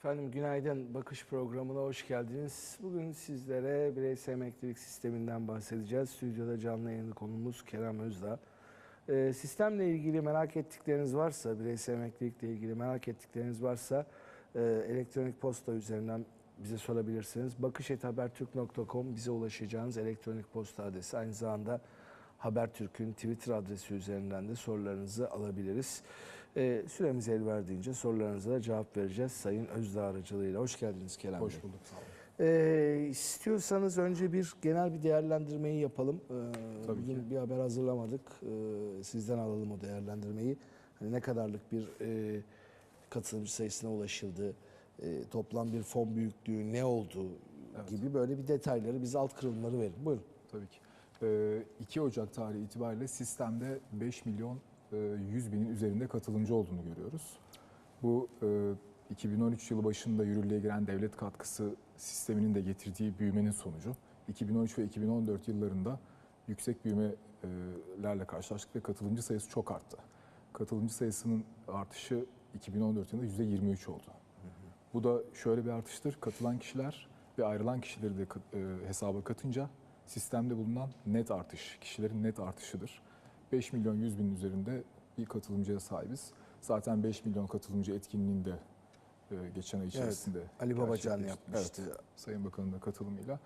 Efendim günaydın bakış programına hoş geldiniz. Bugün sizlere bireysel emeklilik sisteminden bahsedeceğiz. Stüdyoda canlı yayında konumuz Kerem Özdağ. Ee, sistemle ilgili merak ettikleriniz varsa, bireysel emeklilikle ilgili merak ettikleriniz varsa e, elektronik posta üzerinden bize sorabilirsiniz. bakış.habertürk.com bize ulaşacağınız elektronik posta adresi. Aynı zamanda Habertürk'ün Twitter adresi üzerinden de sorularınızı alabiliriz. Ee, süremiz el verdiğince sorularınıza da cevap vereceğiz Sayın Özdağ aracılığıyla. Hoş geldiniz Kerem. Hoş bulduk sağ olun. Ee, istiyorsanız önce bir genel bir değerlendirmeyi yapalım. Ee, Tabii bugün ki. bir haber hazırlamadık. Ee, sizden alalım o değerlendirmeyi. Hani ne kadarlık bir e, katılımcı sayısına ulaşıldı, e, toplam bir fon büyüklüğü ne oldu Evet. gibi böyle bir detayları, bize alt kırılımları verin. Buyurun. Tabii ki. Ee, 2 Ocak tarihi itibariyle sistemde 5 milyon e, 100 binin üzerinde katılımcı olduğunu görüyoruz. Bu e, 2013 yılı başında yürürlüğe giren devlet katkısı sisteminin de getirdiği büyümenin sonucu. 2013 ve 2014 yıllarında yüksek büyümelerle karşılaştık ve katılımcı sayısı çok arttı. Katılımcı sayısının artışı 2014 yılında %23 oldu. Bu da şöyle bir artıştır. Katılan kişiler ve ayrılan kişileri de e, hesaba katınca sistemde bulunan net artış, kişilerin net artışıdır. 5 milyon 100 bin üzerinde bir katılımcıya sahibiz. Zaten 5 milyon katılımcı etkinliğinde e, geçen ay içerisinde Ali Babacan yapmıştı. Evet, Sayın Bakan'ın da katılımıyla.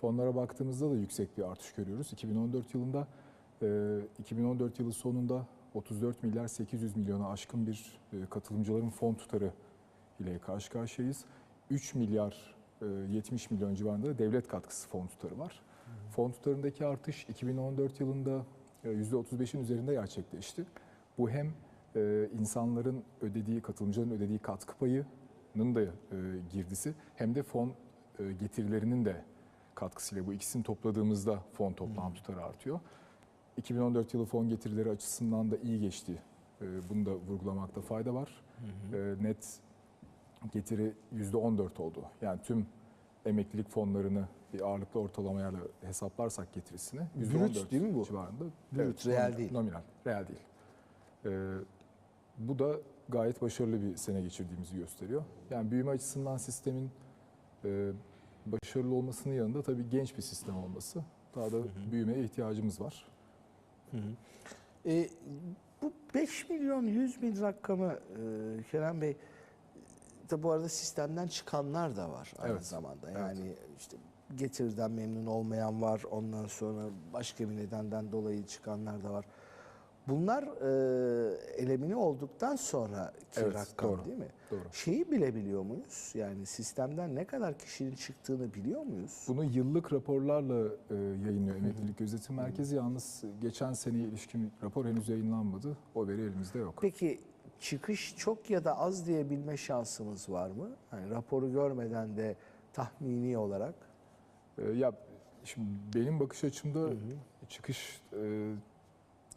Fonlara baktığımızda da yüksek bir artış görüyoruz. 2014 yılında, e, 2014 yılı sonunda 34 milyar 800 milyona aşkın bir e, katılımcıların fon tutarı ile karşı karşıyayız. 3 milyar e, 70 milyon civarında da devlet katkısı fon tutarı var. Fon tutarındaki artış 2014 yılında e, %35'in üzerinde gerçekleşti. Bu hem e, insanların ödediği, katılımcıların ödediği katkı payının da e, girdisi hem de fon e, getirilerinin de katkısıyla bu ikisini topladığımızda fon toplam tutarı artıyor. 2014 yılı fon getirileri açısından da iyi geçti. E, Bunu da vurgulamakta fayda var. E, Net getiri %14 oldu. Yani tüm emeklilik fonlarını bir ağırlıklı ortalamayla hesaplarsak getirisini Brüt değil mi bu? civarında. Brüt, reel nominal, değil. Nominal, reel değil. Ee, bu da gayet başarılı bir sene geçirdiğimizi gösteriyor. Yani büyüme açısından sistemin e, başarılı olmasının yanında tabii genç bir sistem olması. Daha da büyümeye ihtiyacımız var. E, bu 5 milyon 100 bin rakamı e, Kerem Bey da bu arada sistemden çıkanlar da var aynı Evet, zamanda. evet. Yani işte getiriden memnun olmayan var. Ondan sonra başka bir nedenden dolayı çıkanlar da var. Bunlar e, elemini olduktan sonraki Evet, rakam doğru, değil mi? doğru. Şeyi bilebiliyor muyuz? Yani sistemden ne kadar kişinin çıktığını biliyor muyuz? Bunu yıllık raporlarla e, yayınlıyor Emeklilik Gözetim Merkezi. Yalnız geçen seneye ilişkin rapor henüz yayınlanmadı. O veri elimizde yok. Peki çıkış çok ya da az diyebilme şansımız var mı? Hani raporu görmeden de tahmini olarak. Ee, Ya şimdi benim bakış açımda çıkış e,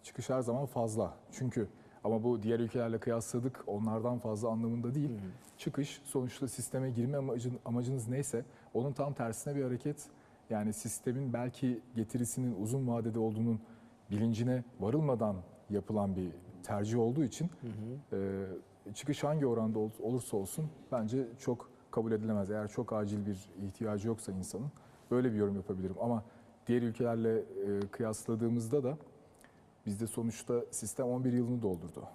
çıkış her zaman fazla. Çünkü ama bu diğer ülkelerle kıyasladık onlardan fazla anlamında değil. Çıkış sonuçta sisteme girme amacın, amacınız neyse onun tam tersine bir hareket. Yani sistemin belki getirisinin uzun vadede olduğunun bilincine varılmadan yapılan bir tercih olduğu için e, çıkış hangi oranda ol- olursa olsun bence çok kabul edilemez. Eğer çok acil bir ihtiyacı yoksa insanın böyle bir yorum yapabilirim. Ama diğer ülkelerle e, kıyasladığımızda da bizde sonuçta sistem 11 yılını doldurdu.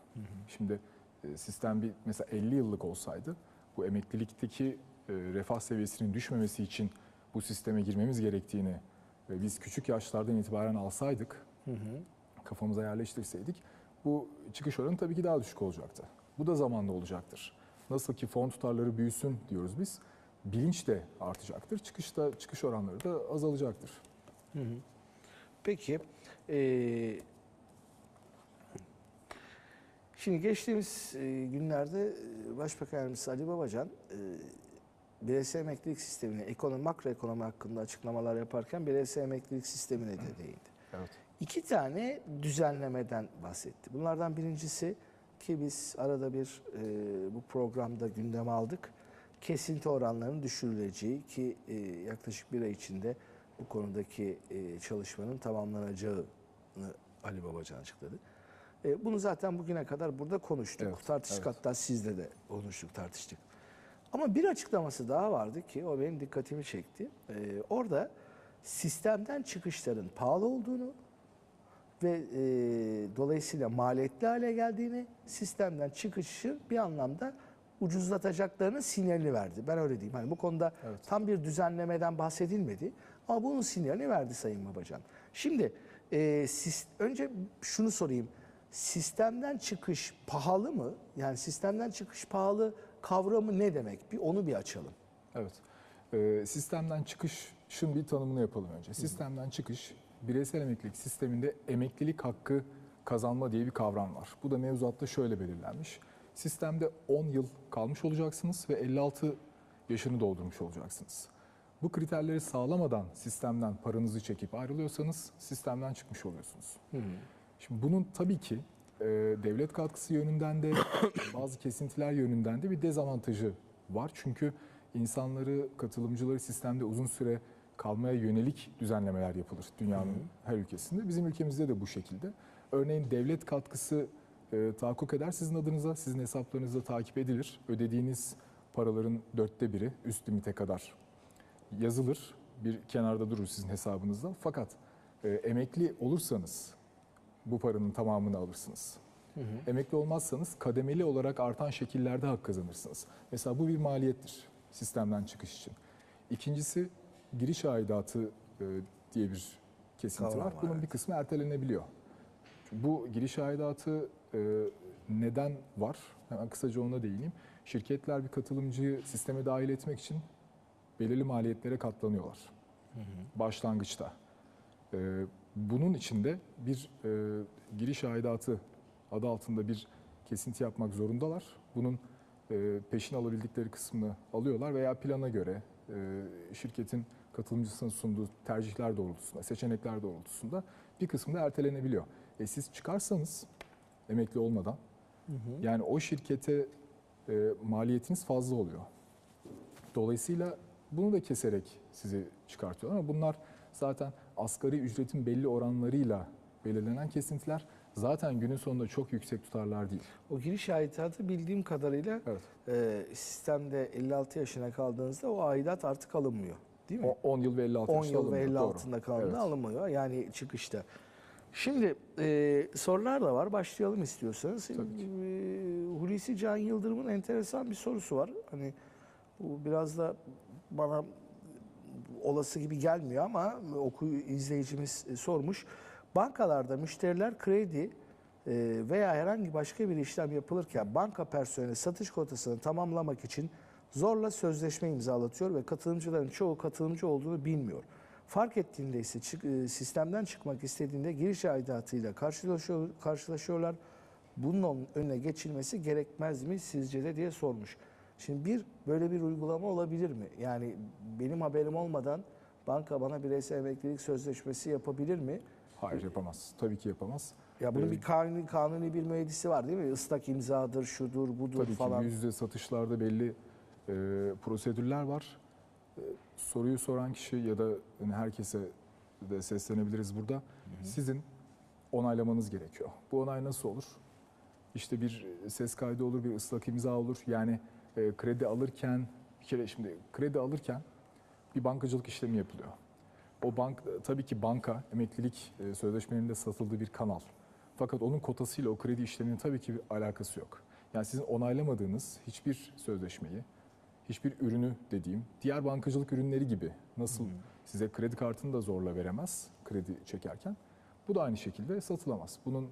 Şimdi e, sistem bir mesela 50 yıllık olsaydı bu emeklilikteki e, refah seviyesinin düşmemesi için bu sisteme girmemiz gerektiğini ve biz küçük yaşlardan itibaren alsaydık, kafamıza yerleştirseydik bu çıkış oranı tabii ki daha düşük olacaktı. Bu da zamanla olacaktır. Nasıl ki fon tutarları büyüsün diyoruz biz, bilinç de artacaktır. Çıkışta çıkış oranları da azalacaktır. Peki eee, şimdi geçtiğimiz e, günlerde e, Başbakan Yardımcısı Ali Babacan e, bireysel emeklilik sistemine, ekonomi, makroekonomi hakkında açıklamalar yaparken bireysel emeklilik sistemine de değindi. Evet. İki tane düzenlemeden bahsetti. Bunlardan birincisi ki biz arada bir e, bu programda gündeme aldık. Kesinti oranlarının düşürüleceği ki e, yaklaşık bir ay içinde bu konudaki e, çalışmanın tamamlanacağını Ali Babacan açıkladı. E, bunu zaten bugüne kadar burada konuştuk. Evet, Tartıştık evet. hatta sizle de konuştuk, tartıştık. Ama bir açıklaması daha vardı ki o benim dikkatimi çekti. Ee, orada sistemden çıkışların pahalı olduğunu ve e, dolayısıyla maliyetli hale geldiğini, sistemden çıkışı bir anlamda ucuzlatacaklarının sinyalini verdi. Ben öyle diyeyim. Hani bu konuda Evet. tam bir düzenlemeden bahsedilmedi ama bunun sinyalini verdi Sayın Babacan. Şimdi e, sis- önce şunu sorayım. Sistemden çıkış pahalı mı? Yani sistemden çıkış pahalı kavramı ne demek? Bir onu bir açalım. Evet. Ee, sistemden çıkışın bir tanımını yapalım önce. Sistemden çıkış, bireysel emeklilik sisteminde emeklilik hakkı kazanma diye bir kavram var. Bu da mevzuatta şöyle belirlenmiş. Sistemde 10 yıl kalmış olacaksınız ve 56 yaşını doldurmuş olacaksınız. Bu kriterleri sağlamadan sistemden paranızı çekip ayrılıyorsanız sistemden çıkmış oluyorsunuz. Şimdi bunun tabii ki e, devlet katkısı yönünden de bazı kesintiler yönünden de bir dezavantajı var. Çünkü insanları, katılımcıları sistemde uzun süre kalmaya yönelik düzenlemeler yapılır dünyanın her ülkesinde. Bizim ülkemizde de bu şekilde. Örneğin devlet katkısı e, tahakkuk eder sizin adınıza, sizin hesaplarınızda takip edilir. Ödediğiniz paraların dörtte biri üst limite kadar yazılır. Bir kenarda durur sizin hesabınızda. Fakat e, emekli olursanız bu paranın tamamını alırsınız. Emekli olmazsanız kademeli olarak artan şekillerde hak kazanırsınız. Mesela bu bir maliyettir sistemden çıkış için. İkincisi giriş aidatı e, diye bir kesinti Kavram var. var, Bunun evet. bir kısmı ertelenebiliyor. Bu giriş aidatı e, neden var? Hemen kısaca ona değineyim. Şirketler bir katılımcıyı sisteme dahil etmek için belirli maliyetlere katlanıyorlar. Başlangıçta. E, bunun içinde bir e, giriş aidatı adı altında bir kesinti yapmak zorundalar. Bunun e, peşin alabildikleri kısmını alıyorlar veya plana göre e, şirketin katılımcısının sunduğu tercihler doğrultusunda, seçenekler doğrultusunda bir kısmı da ertelenebiliyor. E siz çıkarsanız emekli olmadan yani o şirkete e, maliyetiniz fazla oluyor. Dolayısıyla bunu da keserek sizi çıkartıyorlar ama bunlar zaten asgari ücretin belli oranlarıyla belirlenen kesintiler zaten günün sonunda çok yüksek tutarlar değil. O giriş aidatı bildiğim kadarıyla Evet. e, sistemde 56 yaşına kaldığınızda o aidat artık alınmıyor. Değil mi? O 10 yıl ve 56 10 yaşta yıl ve 50 doğru. altında kaldığında Evet. alınmıyor. Yani çıkışta. Şimdi e, sorular da var. Başlayalım istiyorsanız. Tabii ki. E, Hulusi Can Yıldırım'ın enteresan bir sorusu var. Hani bu biraz da bana olası gibi gelmiyor ama oku izleyicimiz e, sormuş. Bankalarda müşteriler kredi e, veya herhangi başka bir işlem yapılırken banka personeli satış kotasını tamamlamak için zorla sözleşme imzalatıyor ve katılımcıların çoğu katılımcı olduğunu bilmiyor. Fark ettiğinde ise çık- e, sistemden çıkmak istediğinde giriş aidatıyla karşılaşıyor, karşılaşıyorlar. Bunun önüne geçilmesi gerekmez mi sizce de diye sormuş. Şimdi bir böyle bir uygulama olabilir mi? Yani benim haberim olmadan banka bana bireysel emeklilik sözleşmesi yapabilir mi? Hayır yapamaz. Tabii ki yapamaz. Ya bunun Ee, bir kanuni kanuni bir müeyyidesi var değil mi? Islak imzadır, şudur, budur Tabii falan. ki yüz yüze satışlarda belli e, prosedürler var. E, soruyu soran kişi ya da hani herkese de seslenebiliriz burada. Sizin onaylamanız gerekiyor. Bu onay nasıl olur? İşte bir ses kaydı olur, bir ıslak imza olur. Yani e, kredi alırken bir kere şimdi kredi alırken bir bankacılık işlemi yapılıyor. O bank tabii ki banka emeklilik e, sözleşmelerinde satıldığı bir kanal. Fakat onun kotasıyla o kredi işleminin tabii ki bir alakası yok. Yani sizin onaylamadığınız hiçbir sözleşmeyi, hiçbir ürünü dediğim diğer bankacılık ürünleri gibi nasıl size kredi kartını da zorla veremez kredi çekerken bu da aynı şekilde satılamaz. Bunun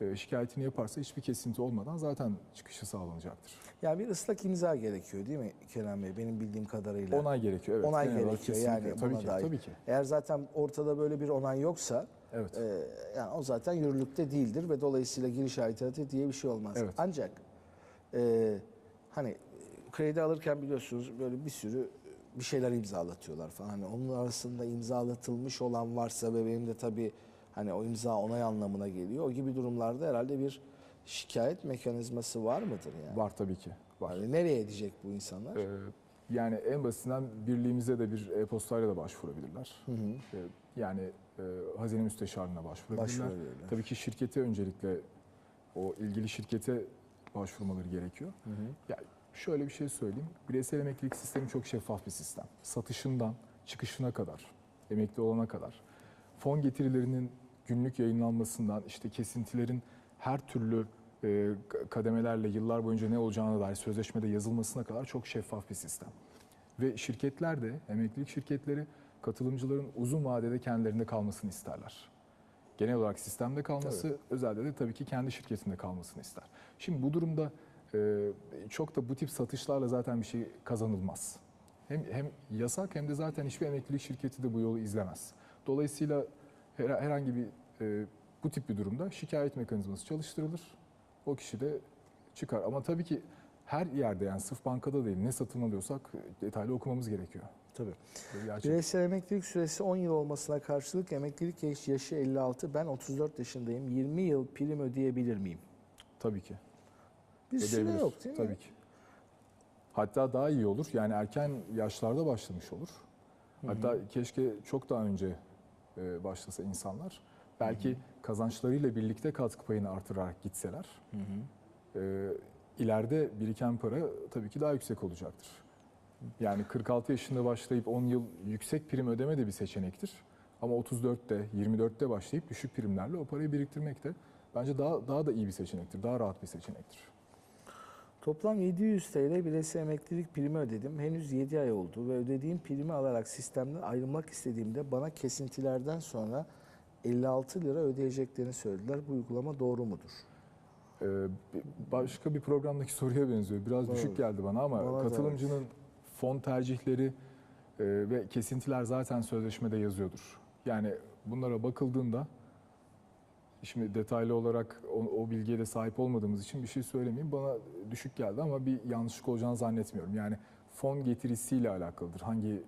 e, şikayetini yaparsa hiçbir kesinti olmadan zaten çıkışı sağlanacaktır. Yani bir ıslak imza gerekiyor değil mi Kenan Bey? Benim bildiğim kadarıyla. Onay gerekiyor. Evet, Onay olarak gerekiyor yani tabii buna ki, dair. Tabii ki. Eğer zaten ortada böyle bir onay yoksa Evet. e, yani o zaten yürürlükte değildir ve dolayısıyla giriş aidatı diye bir şey olmaz. Evet. Ancak e, hani kredi alırken biliyorsunuz böyle bir sürü bir şeyler imzalatıyorlar falan. Hani onun arasında imzalatılmış olan varsa ve benim de tabii hani o imza onay anlamına geliyor. O gibi durumlarda herhalde bir şikayet mekanizması var mıdır yani? Var tabii ki. Var. Yani nereye edecek bu insanlar? Ee, yani en basitinden birliğimize de bir e-postayla da başvurabilirler. Hı hı. Ee, yani e, hazine müsteşarlığına başvurabilirler. Başvurabilirler. Tabii ki şirkete öncelikle o ilgili şirkete başvurmaları gerekiyor. Hı hı. Ya Şöyle bir şey söyleyeyim. Bireysel emeklilik sistemi çok şeffaf bir sistem. Satışından çıkışına kadar, emekli olana kadar, fon getirilerinin günlük yayınlanmasından, işte kesintilerin her türlü e, kademelerle yıllar boyunca ne olacağına dair sözleşmede yazılmasına kadar çok şeffaf bir sistem. Ve şirketler de, emeklilik şirketleri katılımcıların uzun vadede kendilerinde kalmasını isterler. Genel olarak sistemde kalması, özelde de tabii ki kendi şirketinde kalmasını ister. Şimdi bu durumda çok da bu tip satışlarla zaten bir şey kazanılmaz. Hem, hem yasak hem de zaten hiçbir emeklilik şirketi de bu yolu izlemez. Dolayısıyla her- herhangi bir e, bu tip bir durumda şikayet mekanizması çalıştırılır. O kişi de çıkar. Ama tabii ki her yerde yani sırf bankada değil ne satın alıyorsak detaylı okumamız gerekiyor. Tabii. Gerçek. Bireysel emeklilik süresi 10 yıl olmasına karşılık emeklilik yaş- yaşı 56. Ben 34 yaşındayım. 20 yıl prim ödeyebilir miyim? Tabii ki. Bir süre Ödeyebilir. yok değil mi? Tabii ki. Hatta daha iyi olur. Yani erken yaşlarda başlamış olur. Hatta keşke çok daha önce e, başlasa insanlar. Belki kazançlarıyla birlikte katkı payını artırarak gitseler, Hı hı. e, ileride biriken para tabii ki daha yüksek olacaktır. Yani 46 yaşında başlayıp 10 yıl yüksek prim ödeme de bir seçenektir. Ama 34'te, 24'te başlayıp düşük primlerle o parayı biriktirmek de bence daha daha da iyi bir seçenektir. Daha rahat bir seçenektir. Toplam 700 TL bireysel emeklilik primi ödedim. Henüz 7 ay oldu ve ödediğim primi alarak sistemden ayrılmak istediğimde bana kesintilerden sonra 56 lira ödeyeceklerini söylediler. Bu uygulama doğru mudur? Ee, başka bir programdaki soruya benziyor. Biraz Doğru. düşük geldi bana ama Bana katılımcının fon tercihleri e, ve kesintiler zaten sözleşmede yazıyordur. Yani bunlara bakıldığında şimdi detaylı olarak o, o bilgiye de sahip olmadığımız için bir şey söylemeyeyim. Bana düşük geldi ama bir yanlışlık olacağını zannetmiyorum. Yani fon getirisiyle alakalıdır. Hangi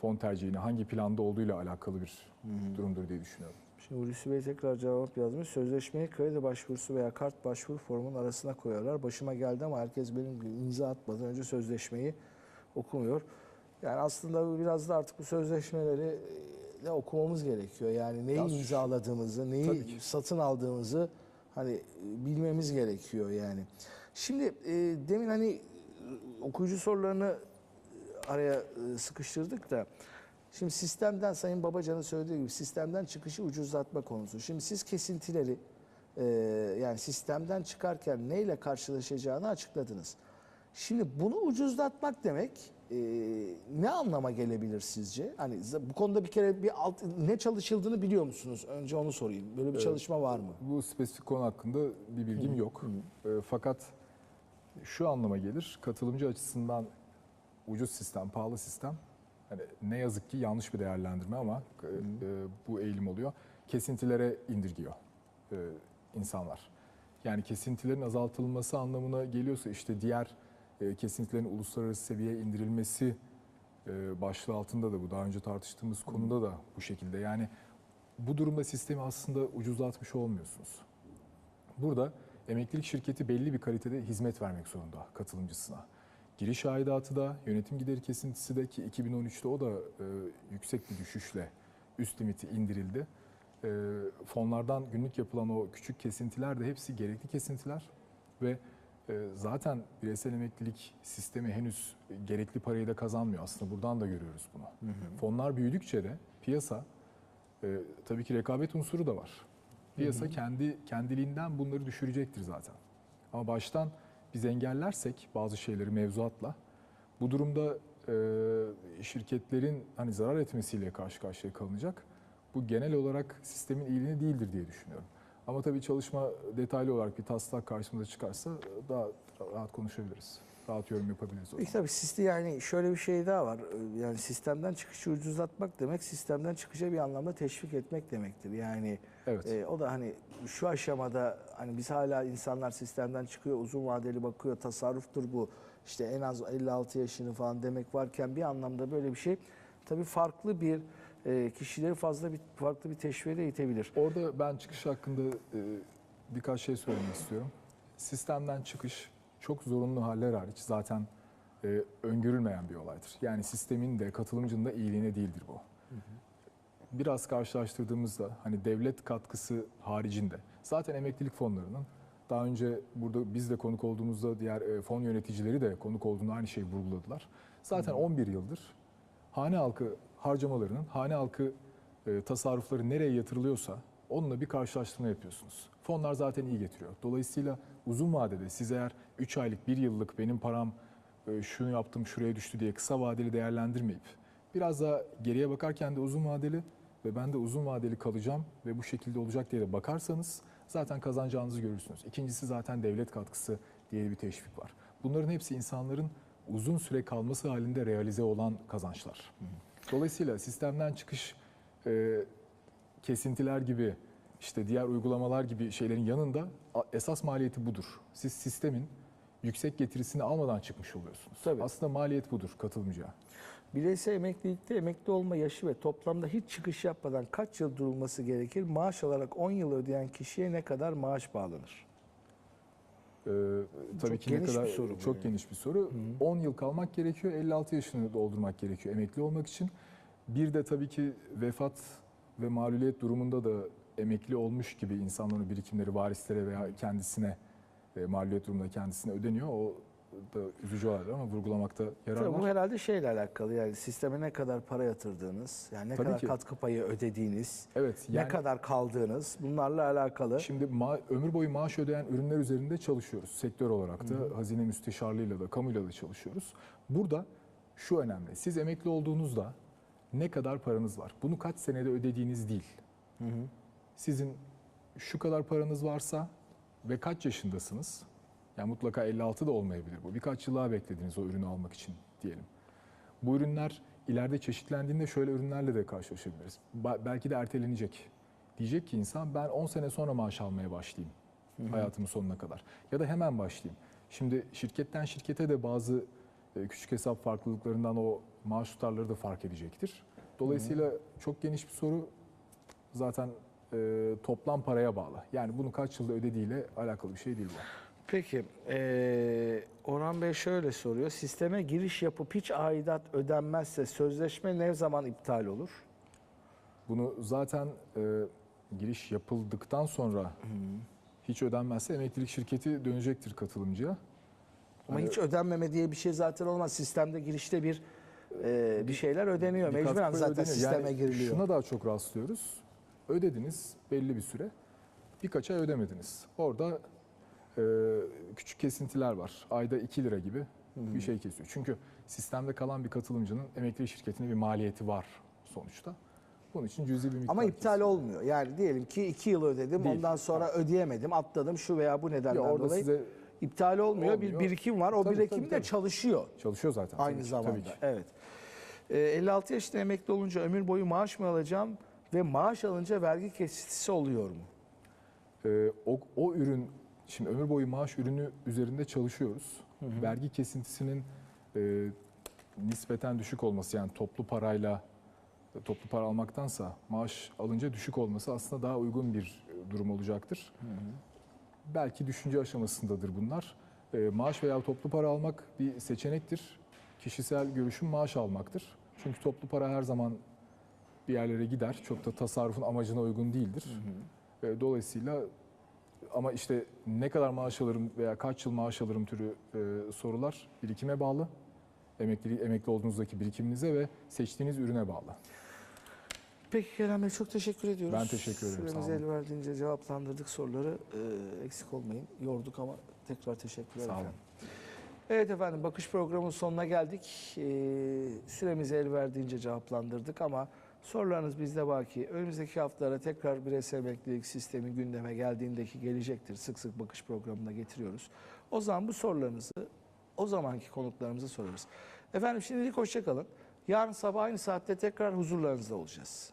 fon tercihini, hangi planda olduğuyla alakalı bir durumdur diye düşünüyorum. Şimdi Hulusi Bey tekrar cevap yazmış. Sözleşmeyi kredi başvurusu veya kart başvuru formunun arasına koyarlar. Başıma geldi ama herkes benim gibi imza atmadan önce sözleşmeyi okumuyor. Yani aslında biraz da artık bu sözleşmeleri e, de okumamız gerekiyor. Yani neyi Ya imzaladığımızı, neyi satın aldığımızı hani e, bilmemiz gerekiyor yani. Şimdi e, demin hani e, okuyucu sorularını araya e, sıkıştırdık da Şimdi sistemden Sayın Babacan'ın söylediği gibi sistemden çıkışı ucuzlatma konusu. Şimdi siz kesintileri e, yani sistemden çıkarken neyle karşılaşacağını açıkladınız. Şimdi bunu ucuzlatmak demek e, ne anlama gelebilir sizce? Hani bu konuda bir kere bir alt, ne çalışıldığını biliyor musunuz? Önce onu sorayım. Böyle bir Evet. çalışma var mı? Bu spesifik konu hakkında bir bilgim yok. E, fakat şu anlama gelir. Katılımcı açısından ucuz sistem, pahalı sistem hani ne yazık ki yanlış bir değerlendirme ama e, e, bu eğilim oluyor. Kesintilere indirgiyor e, insanlar. Yani kesintilerin azaltılması anlamına geliyorsa işte diğer e, kesintilerin uluslararası seviyeye indirilmesi e, başlığı altında da bu daha önce tartıştığımız konuda da bu şekilde. Yani bu durumda sistemi aslında ucuzlatmış olmuyorsunuz. Burada emeklilik şirketi belli bir kalitede hizmet vermek zorunda katılımcısına. Giriş aidatı da, yönetim gideri kesintisi de ki 2013'te o da e, yüksek bir düşüşle üst limiti indirildi. E, fonlardan günlük yapılan o küçük kesintiler de hepsi gerekli kesintiler ve zaten bireysel emeklilik sistemi henüz gerekli parayı da kazanmıyor. Aslında buradan da görüyoruz bunu. Fonlar büyüdükçe de piyasa e, tabii ki rekabet unsuru da var. Piyasa kendi kendiliğinden bunları düşürecektir zaten. Ama baştan biz engellersek bazı şeyleri mevzuatla bu durumda e, şirketlerin hani zarar etmesiyle karşı karşıya kalınacak. Bu genel olarak sistemin iyiliğine değildir diye düşünüyorum. Ama tabii çalışma detaylı olarak bir taslak karşımıza çıkarsa daha rahat konuşabiliriz. Rahat yorum yapabiliriz o zaman. Tabii sistem yani şöyle bir şey daha var. Yani sistemden çıkışı ucuzlatmak demek sistemden çıkışa bir anlamda teşvik etmek demektir. Yani Evet. e, o da hani şu aşamada hani biz hala insanlar sistemden çıkıyor, uzun vadeli bakıyor, tasarruftur bu. İşte en az 56 yaşını falan demek varken bir anlamda böyle bir şey tabii farklı bir e, kişileri fazla bir farklı bir teşviğe de itebilir. Orada ben çıkış hakkında e, birkaç şey söylemek istiyorum. Sistemden çıkış çok zorunlu haller hariç zaten e, öngörülmeyen bir olaydır. Yani sistemin de katılımcının da iyiliğine değildir bu. Biraz karşılaştırdığımızda hani devlet katkısı haricinde zaten emeklilik fonlarının Daha önce burada biz de konuk olduğumuzda diğer fon yöneticileri de konuk olduğunda aynı şeyi vurguladılar. Zaten 11 yıldır hane halkı harcamalarının, hane halkı e, tasarrufları nereye yatırılıyorsa onunla bir karşılaştırma yapıyorsunuz. Fonlar zaten iyi getiriyor. Dolayısıyla uzun vadede siz eğer 3 aylık, 1 yıllık benim param e, şunu yaptım, şuraya düştü diye kısa vadeli değerlendirmeyip biraz daha geriye bakarken de uzun vadeli ve ben de uzun vadeli kalacağım ve bu şekilde olacak diye de bakarsanız zaten kazanacağınızı görürsünüz. İkincisi zaten devlet katkısı diye bir teşvik var. Bunların hepsi insanların uzun süre kalması halinde realize olan kazançlar. Dolayısıyla sistemden çıkış e, kesintiler gibi işte diğer uygulamalar gibi şeylerin yanında esas maliyeti budur. Siz sistemin yüksek getirisini almadan çıkmış oluyorsunuz. Tabii. Aslında maliyet budur katılımcıya. Bireysel emeklilikte emekli olma yaşı ve toplamda hiç çıkış yapmadan kaç yıl durulması gerekir? Maaş alarak 10 yıl ödeyen kişiye ne kadar maaş bağlanır? Ee, tabii Çok ki ne geniş kadar bir soru çok yani. geniş bir soru. 10 yıl kalmak gerekiyor, 56 yaşını doldurmak gerekiyor emekli olmak için. Bir de tabii ki vefat ve maluliyet durumunda da emekli olmuş gibi insanların birikimleri varislere veya kendisine e, maluliyet durumunda kendisine ödeniyor. O da üzücü olabilir ama vurgulamakta yarar Tabii bu var. herhalde şeyle alakalı yani sisteme ne kadar para yatırdığınız, yani ne Tabii kadar ki. katkı payı ödediğiniz, Evet, ne yani kadar kaldığınız bunlarla alakalı. Şimdi ma- ömür boyu maaş ödeyen ürünler üzerinde çalışıyoruz. Sektör olarak da hazine müsteşarlığıyla da kamuyla da çalışıyoruz. Burada şu önemli. Siz emekli olduğunuzda ne kadar paranız var? Bunu kaç senede ödediğiniz değil. Sizin şu kadar paranız varsa ve kaç yaşındasınız? Yani mutlaka 56 da olmayabilir bu. Birkaç yıl daha beklediniz o ürünü almak için diyelim. Bu ürünler ileride çeşitlendiğinde şöyle ürünlerle de karşılaşabiliriz. Belki de ertelenecek. Diyecek ki insan ben 10 sene sonra maaş almaya başlayayım hayatımın sonuna kadar. Ya da hemen başlayayım. Şimdi şirketten şirkete de bazı e, küçük hesap farklılıklarından o maaş tutarları da fark edecektir. Dolayısıyla çok geniş bir soru zaten e, toplam paraya bağlı. Yani bunu kaç yılda ödediğiyle alakalı bir şey değil bu. Peki eee, Orhan Bey şöyle soruyor. Sisteme giriş yapıp hiç aidat ödenmezse sözleşme ne zaman iptal olur? Bunu zaten e, giriş yapıldıktan sonra hiç ödenmezse emeklilik şirketi dönecektir katılımcıya. Ama Hani- hiç ödenmeme diye bir şey zaten olmaz. Sistemde girişte bir eee, bir şeyler ödeniyor. Bir Mecburen zaten ödeniyor. sisteme Yani giriliyor. Şuna daha çok rastlıyoruz. Ödediniz belli bir süre. Birkaç ay ödemediniz. Orada e, küçük kesintiler var. Ayda 2 lira gibi bir şey kesiyor. Çünkü sistemde kalan bir katılımcının emekli şirketine bir maliyeti var sonuçta. Bunun için cüzi bir miktar Ama iptal kesiyor. olmuyor. Yani diyelim ki iki yıl ödedim, Değil. ondan sonra ödeyemedim, atladım şu veya bu nedenden Ya orada dolayı. size iptal olmuyor. Olmuyor. Bir birikim var. O Tabii, birikim tabii, de tabii. çalışıyor çalışıyor zaten. aynı tabii zamanda. Tabii ki. Evet. Ee, 56 yaşında emekli olunca ömür boyu maaş mı alacağım ve maaş alınca vergi kesintisi oluyor mu? Ee, o, o ürün, şimdi ömür boyu maaş ürünü üzerinde çalışıyoruz. Vergi kesintisinin e, nispeten düşük olması yani toplu parayla toplu para almaktansa maaş alınca düşük olması aslında daha uygun bir e, durum olacaktır. Belki düşünce aşamasındadır bunlar. E, maaş veya toplu para almak bir seçenektir. Kişisel görüşüm maaş almaktır. Çünkü toplu para her zaman bir yerlere gider. Çok da tasarrufun amacına uygun değildir. E, Dolayısıyla ama işte ne kadar maaş alırım veya kaç yıl maaş alırım türü e, sorular birikime bağlı. Emekli, emekli olduğunuzdaki birikiminize ve seçtiğiniz ürüne bağlı. Peki Kerem Bey çok teşekkür ediyoruz. Ben teşekkür ederim, Süremiz sağ olun. el verdiğince cevaplandırdık soruları. Ee, eksik olmayın. Yorduk ama tekrar teşekkürler Sağ olun. efendim. Evet efendim bakış programının sonuna geldik. Ee, süremiz el verdiğince cevaplandırdık ama sorularınız bizde baki. Önümüzdeki haftalara tekrar bireysel emeklilik sistemi gündeme geldiğindeki gelecektir. Sık sık bakış programında getiriyoruz. O zaman bu sorularınızı o zamanki konuklarımıza sorarız. Efendim şimdilik hoşçakalın. Yarın sabah aynı saatte tekrar huzurlarınızda olacağız.